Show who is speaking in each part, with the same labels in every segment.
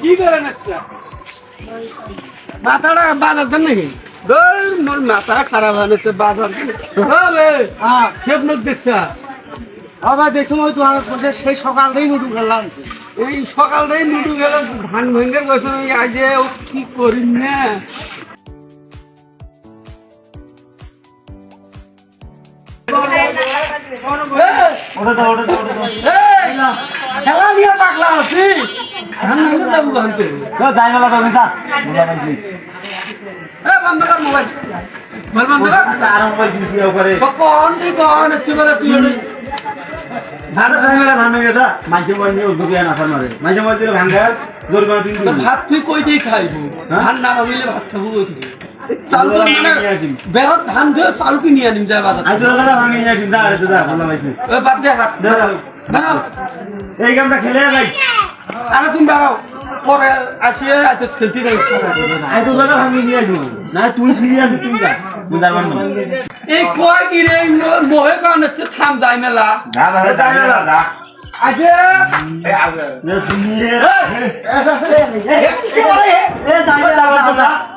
Speaker 1: কি করে নাচছা? মাথাটা বাজার দেন নাকি মোর মাথা খারাপ বাজার রে
Speaker 2: হ্যাঁ।
Speaker 1: সব লোক দেখছা?
Speaker 2: আবার দেখছ ওই তোমার বসে সেই সকাল থেকেই নুটু খেললাম
Speaker 1: এই সকালটাই লুডু গেল ধান ভেঙে গেছে ওই আজে ও কি করি না? খেলা নিয়ে পাগলা আছি ভেঙে যাব ভাঙতে এ বন্ধ কর মোবাইল। মোবাইল বন্ধ কর। কখন তুই কখন হচ্ছে করে তুই ভাঙা ধান ভেঙে তো ভাত তুই কই দিয়ে খাইব? ভাত না ভাবিলে ভাত খাব কই থেকে? চাল তো মানে বেহত ধান দিয়ে চাল কি আনিম যায় বাজার বাদ দে হাট বেরাও বেরাও
Speaker 3: এই গেমটা খেলে যাই
Speaker 1: আরে তুমি বেরাও পরে আসিয়ে আজ খেলতে যাই
Speaker 3: আই তো ভাঙি নিয়ে আসব না তুই সিরিয়াস তুই যা তুই যাবার না
Speaker 1: এই কয় কি রে মোহে কারণ হচ্ছে থাম দাই মেলা
Speaker 3: যা
Speaker 1: আজে
Speaker 3: না শুনিয়ে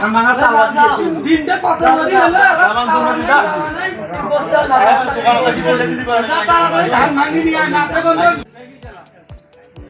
Speaker 3: ধান ভাঙা
Speaker 1: নিয়ে